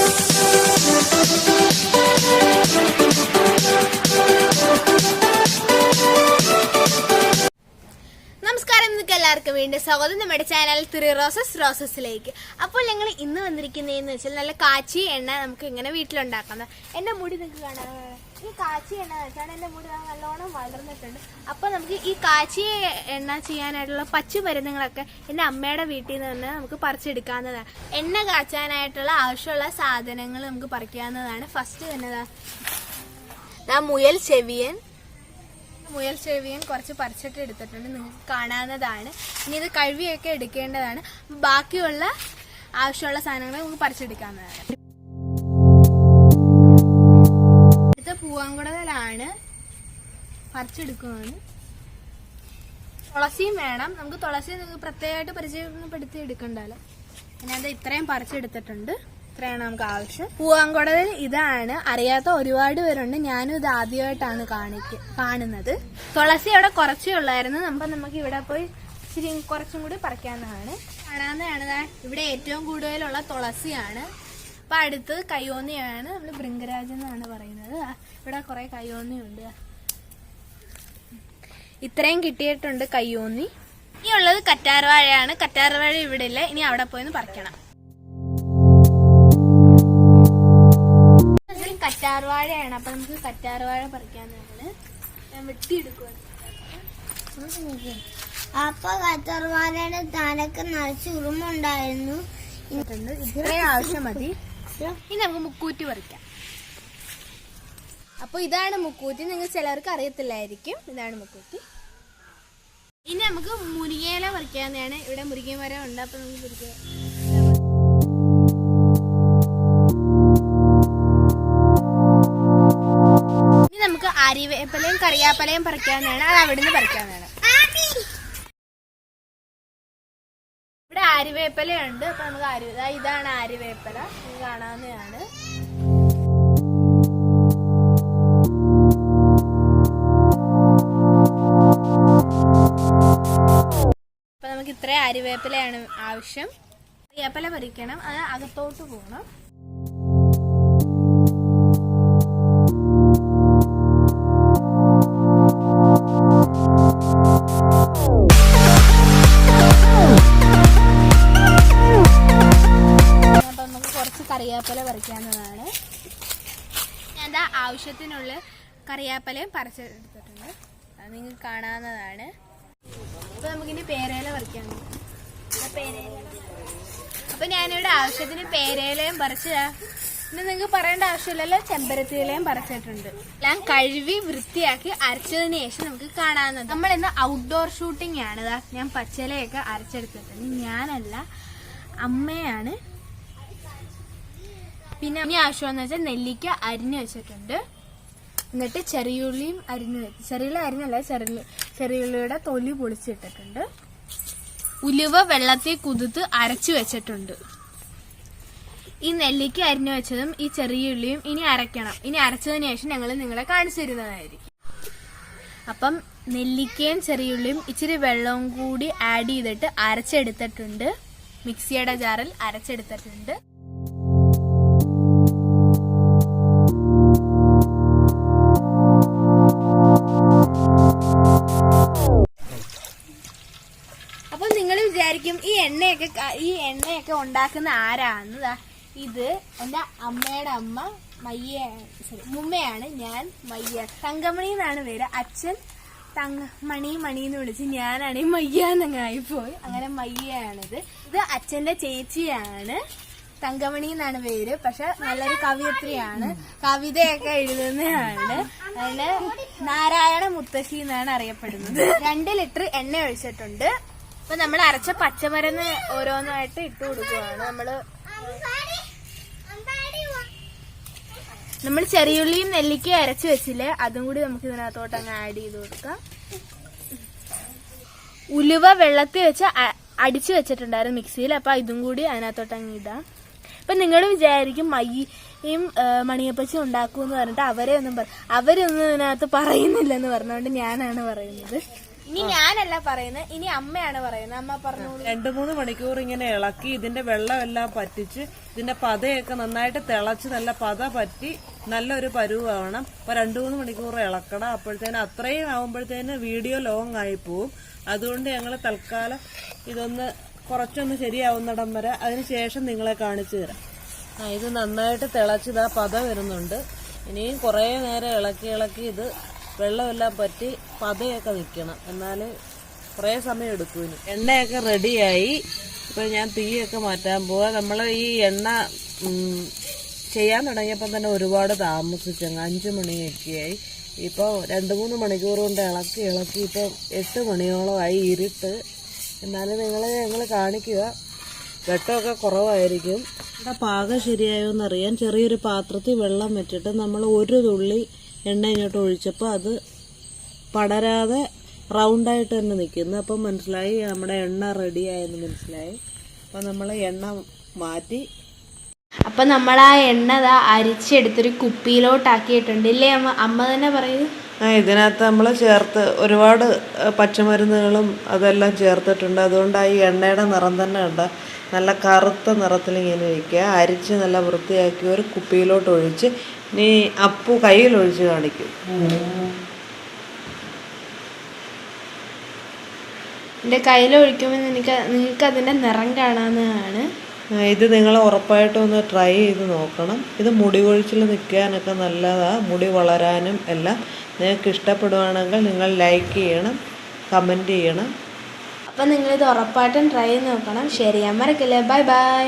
Thank you. എല്ലാവർക്കും വീണ്ടും സ്വാഗതം. നമ്മുടെ ചാനൽ ത്രീ റോസസ് റോസസിലേക്ക് അപ്പോൾ ഞങ്ങൾ ഇന്ന് വന്നിരിക്കുന്നതെന്ന് വെച്ചാൽ നല്ല കാച്ചി എണ്ണ നമുക്ക് ഇങ്ങനെ വീട്ടിലുണ്ടാക്കുന്നത്. എന്റെ മുടി നിങ്ങൾക്ക് കാണാൻ ഈ കാച്ചി എണ്ണ വെച്ചാണ് എന്റെ മുടി നല്ലോണം വളർന്നിട്ടുണ്ട്. അപ്പോൾ നമുക്ക് ഈ കാച്ചി എണ്ണ ചെയ്യാനായിട്ടുള്ള പച്ച മരുന്നുകളൊക്കെ എന്റെ അമ്മയുടെ വീട്ടിൽ നിന്ന് തന്നെ നമുക്ക് പറിച്ചെടുക്കാവുന്നതാണ്. എണ്ണ കാച്ചാനായിട്ടുള്ള ആവശ്യമുള്ള സാധനങ്ങൾ നമുക്ക് പറിക്കാവുന്നതാണ്. ഫസ്റ്റ് തന്നെ മുയൽ ചെവിയൻ മുയൽ ചെവിയൻ കുറച്ച് പറിച്ചിട്ട് എടുത്തിട്ടുണ്ട്. നിങ്ങൾക്ക് കാണാവുന്നതാണ്. ഇനി ഇത് കഴുകിയൊക്കെ എടുക്കേണ്ടതാണ്. ബാക്കിയുള്ള ആവശ്യമുള്ള സാധനങ്ങൾ നമുക്ക് പറിച്ചെടുക്കാവുന്നതാണ്. അടുത്ത പൂവാങ്കുടലാണ് പറിച്ചെടുക്കുകയാണ് തുളസിയും വേണം. നമുക്ക് തുളസി പ്രത്യേകമായിട്ട് പരിചയപ്പെടുത്തി എടുക്കണ്ടല്ലോ ഞാനത് ഇത്രയും പറിച്ചെടുത്തിട്ടുണ്ട്. ഇത്രയാണ് നമുക്ക് ആവശ്യം? പൂവാങ്കുടലിൽ ഇതാണ് അറിയാത്ത ഒരുപാട് പേരുണ്ട്. ഞാനും ഇത് ആദ്യമായിട്ടാണ് കാണിക്ക കാണുന്നത്. തുളസി അവിടെ കുറച്ചേ ഉള്ളായിരുന്നു. നമ്മ നമുക്ക് ഇവിടെ പോയി ഇച്ചിരി കുറച്ചും കൂടി പറിക്കാവുന്നതാണ്. കാണാവുന്നതാണ് ഇവിടെ ഏറ്റവും കൂടുതലുള്ള തുളസിയാണ്. അപ്പൊ അടുത്ത് കയ്യോന്നിയാണ്. നമ്മൾ ഭൃംഗരാജ് എന്നാണ് പറയുന്നത്. ഇവിടെ കുറെ കയ്യോന്നിയുണ്ട്. ഇത്രയും കിട്ടിയിട്ടുണ്ട് കയ്യോന്നി. ഇനിയുള്ളത് കറ്റാർവാഴയാണ്. കറ്റാർവാഴ ഇവിടെ ഇല്ല. ഇനി അവിടെ പോയി പറിക്കണം. കറ്റാർവാഴയാണ് അപ്പൊ നമുക്ക് കറ്റാർവാഴ പറിക്കാനാണ് ഞാൻ വെട്ടിയെടുക്കുവാണ് അപ്പൊ കറ്റാർവാഴയുടെ തലക്ക് നിറച്ച് ഉറുമുണ്ടായിരുന്നു ഇട്ടുണ്ട്. ഇത്രയും ആവശ്യം മതി. ഇനി നമുക്ക് മുക്കൂറ്റി പറിക്കാം. അപ്പൊ ഇതാണ് മുക്കൂറ്റി. നിങ്ങൾ ചിലർക്ക് അറിയത്തില്ലായിരിക്കും. ഇതാണ് മുക്കൂറ്റി. ഇനി നമുക്ക് മുരിങ്ങയില പറിക്കാവുന്നതാണ് ഇവിടെ മുരിങ്ങ മരം ഉണ്ട്. അപ്പൊ നമുക്ക് മുരിങ്ങ നമുക്ക് അരിവേപ്പലയും കറിയാപ്പലയും പറിക്കാവുന്നതാണ് അത് പറിക്കാൻ നേരെ ഇവിടെ ആര്യവേപ്പലയുണ്ട് അപ്പൊ നമുക്ക് ആര്യ ഇതാണ് ആര്യവേപ്പല ഇത് കാണാവുന്നതാണ്. അപ്പൊ നമുക്ക് ഇത്രയും ആര്യവേപ്പലയാണ് ആവശ്യം. വേപ്പല പറിക്കണം. അത് അകത്തോട്ട് പോകണം. കറിവേപ്പില പറിക്കാവുന്നതാണ് ഞാൻ എന്താ ആവശ്യത്തിനുള്ള കറിവേപ്പിലയും പറിച്ചെടുത്തിട്ടുണ്ട്. അത് നിങ്ങൾക്ക് കാണാവുന്നതാണ്. അപ്പൊ നമുക്കിനി പേരയില പറിക്കാൻ പേരയില അപ്പൊ ഞാനിവിടെ ആവശ്യത്തിന് പേരയിലയും പറിച്ചതാ പിന്നെ നിങ്ങൾക്ക് പറയേണ്ട ആവശ്യമില്ലല്ലോ ചെമ്പരത്തിയിലയും പറിച്ചിട്ടുണ്ട്. എല്ലാം കഴുകി വൃത്തിയാക്കി അരച്ചതിന് ശേഷം നമുക്ക് കാണാവുന്നത് നമ്മൾ ഇന്ന് ഔട്ട്ഡോർ ഷൂട്ടിംഗ് ആണ് ഞാൻ പച്ചിലയൊക്കെ അരച്ചെടുത്തിട്ടുണ്ട്. ഞാനല്ല അമ്മയാണ് പിന്നെ ഇനി ആവശ്യമെന്ന് വെച്ചാൽ നെല്ലിക്ക അരിഞ്ഞു വെച്ചിട്ടുണ്ട്. എന്നിട്ട് ചെറിയുള്ളിയും അരിഞ്ഞു ചെറിയുള്ളി അരിഞ്ഞല്ല ചെറിയ ചെറിയുള്ളിയുടെ തൊലി പൊളിച്ചിട്ടിട്ടുണ്ട്. ഉലുവ വെള്ളത്തിൽ കുതിർത്ത് അരച്ചു വെച്ചിട്ടുണ്ട്. ഈ നെല്ലിക്ക അരിഞ്ഞു വെച്ചതും ഈ ചെറിയ ഉള്ളിയും ഇനി അരയ്ക്കണം. ഇനി അരച്ചതിന് ശേഷം ഞങ്ങൾ നിങ്ങളെ കാണിച്ചു തരുന്നതായിരിക്കും. അപ്പം നെല്ലിക്കയും ചെറിയുള്ളിയും ഇച്ചിരി വെള്ളവും കൂടി ആഡ് ചെയ്തിട്ട് അരച്ചെടുത്തിട്ടുണ്ട്. മിക്സിയുടെ ജാറിൽ അരച്ചെടുത്തിട്ടുണ്ട്. എണ്ണയൊക്കെ ഈ എണ്ണയൊക്കെ ഉണ്ടാക്കുന്ന ആരാന്ന് ഇത് എന്റെ അമ്മയുടെ അമ്മ മയ്യ സോറി മുമ്മയാണ് ഞാൻ മയ്യ. തങ്കമണി എന്നാണ് പേര്. അച്ഛൻ തങ്ക മണി മണി എന്ന് വിളിച്ച് ഞാനാണ് ഈ മയ്യ ആയിപ്പോയി. അങ്ങനെ മയ്യയാണിത്. ഇത് അച്ഛന്റെ ചേച്ചിയാണ് തങ്കമണി എന്നാണ് പേര്. പക്ഷെ നല്ലൊരു കവിയത്രിയാണ്. കവിതയൊക്കെ എഴുതുന്നതാണ് അതിന് നാരായണ മുത്തശ്ശി എന്നാണ് അറിയപ്പെടുന്നത്. രണ്ട് ലിറ്റർ എണ്ണ ഒഴിച്ചിട്ടുണ്ട്. അപ്പൊ നമ്മൾ അരച്ച പച്ചമരുന്ന് ഓരോന്നായിട്ട് ഇട്ട് കൊടുക്കുകയാണ് നമ്മൾ നമ്മൾ ചെറിയുള്ളിയും നെല്ലിക്കയും അരച്ച് വെച്ചില്ലേ അതും കൂടി നമുക്ക് ഇതിനകത്തോട്ട് അങ്ങ് ആഡ് ചെയ്ത് കൊടുക്കാം. ഉലുവ വെള്ളത്തിൽ വെച്ച് അടിച്ചു വെച്ചിട്ടുണ്ടായിരുന്നു മിക്സിയിൽ. അപ്പൊ ഇതും കൂടി അതിനകത്തോട്ട് അങ്ങ് ഇടാം. അപ്പൊ നിങ്ങൾ വിചാരിക്കും മയ്യയും മണിയപ്പച്ചി ഉണ്ടാക്കും എന്ന് പറഞ്ഞിട്ട് അവരെ ഒന്നും പറ- അവരൊന്നും ഇതിനകത്ത് പറയുന്നില്ലെന്ന് പറഞ്ഞുകൊണ്ട് ഞാനാണ് പറയുന്നത്. ഇനി ഞാനല്ല പറയുന്നത് ഇനി അമ്മയാണ് പറയുന്നത്. അമ്മ പറഞ്ഞു രണ്ടു മൂന്ന് മണിക്കൂർ ഇങ്ങനെ ഇളക്കി ഇതിന്റെ വെള്ളമെല്ലാം പറ്റിച്ച് ഇതിന്റെ പതയൊക്കെ നന്നായിട്ട് തിളച്ച് നല്ല പത പറ്റി നല്ലൊരു പരുവാവണം. അപ്പൊ രണ്ടു മൂന്ന് മണിക്കൂർ ഇളക്കണം. അപ്പോഴത്തേന് അത്രയും ആവുമ്പോഴത്തേന് വീഡിയോ ലോങ് ആയി പോവും. അതുകൊണ്ട് ഞങ്ങൾ തൽക്കാലം ഇതൊന്ന് കുറച്ചൊന്ന് ശരിയാവുന്നിടം വരെ അതിനുശേഷം നിങ്ങളെ കാണിച്ചു തരാം. ആ ഇത് നന്നായിട്ട് തിളച്ചത് ആ പത വരുന്നുണ്ട്. ഇനിയും കുറേ നേരം ഇളക്കി ഇളക്കി ഇത് വെള്ളമെല്ലാം പറ്റി പതയൊക്കെ നിൽക്കണം എന്നാൽ കുറേ സമയം എടുക്കും എണ്ണയൊക്കെ റെഡിയായി. ഇപ്പം ഞാൻ തീയൊക്കെ മാറ്റാൻ പോവാ. നമ്മൾ ഈ എണ്ണ ചെയ്യാൻ തുടങ്ങിയപ്പോൾ തന്നെ ഒരുപാട് താമസിച്ചങ്ങ്. അഞ്ച് മണിയൊക്കെയായി. ഇപ്പോൾ രണ്ട് മൂന്ന് മണിക്കൂർ കൊണ്ട് ഇളക്കി ഇളക്കി ഇപ്പം എട്ട് മണിയോളമായി ഇരുട്ട്. എന്നാലും നിങ്ങൾ ഞങ്ങൾ കാണിക്കുക. വെട്ടമൊക്കെ കുറവായിരിക്കും. ഇവിടെ പാകം ശരിയായോ എന്നറിയാൻ ചെറിയൊരു പാത്രത്തിൽ വെള്ളം വെച്ചിട്ട് നമ്മൾ ഒരു തുള്ളി എണ്ണ ഇങ്ങോട്ട് ഒഴിച്ചപ്പോൾ അത് പടരാതെ റൗണ്ടായിട്ട് തന്നെ നിൽക്കുന്നു അപ്പം മനസ്സിലായി നമ്മുടെ എണ്ണ റെഡിയായെന്ന് മനസ്സിലായി. അപ്പം നമ്മൾ എണ്ണ മാറ്റി. അപ്പം നമ്മൾ ആ എണ്ണ അരിച്ചെടുത്തൊരു കുപ്പിയിലോട്ടാക്കിയിട്ടുണ്ട്. ഇല്ലേ അമ്മ? അമ്മ തന്നെ പറയൂ. ഇതിനകത്ത് നമ്മൾ ചേർത്ത് ഒരുപാട് പച്ചമരുന്നുകളും അതെല്ലാം ചേർത്തിട്ടുണ്ട്. അതുകൊണ്ട് ഈ എണ്ണയുടെ നിറം തന്നെ ഉണ്ട് നല്ല കറുത്ത നിറത്തിൽ ഇങ്ങനെ ഇരിക്കുക. അരിച്ച് നല്ല വൃത്തിയാക്കി ഒരു കുപ്പിയിലോട്ട് ഒഴിച്ച് ഇനി അപ്പു കയ്യിൽ ഒഴിച്ച് കാണിക്കും. എന്റെ കയ്യിൽ ഒഴിക്കുമ്പോൾ എനിക്ക് നിങ്ങൾക്ക് അതിന്റെ നിറം കാണാവുന്നതാണ്. ആ, ഇത് നിങ്ങൾ ഉറപ്പായിട്ടും ഒന്ന് ട്രൈ ചെയ്ത് നോക്കണം. ഇത് മുടി കൊഴിച്ചിൽ നിൽക്കാനൊക്കെ നല്ലതാണ് മുടി വളരാനും എല്ലാം നിങ്ങൾക്ക് ഇഷ്ടപ്പെടുവാണെങ്കിൽ നിങ്ങൾ ലൈക്ക് ചെയ്യണം കമന്റ് ചെയ്യണം. അപ്പം നിങ്ങളിത് ഉറപ്പായിട്ടും ട്രൈ ചെയ്ത് നോക്കണം. ശരി ഞാൻ മറക്കില്ലേ ബൈ ബൈ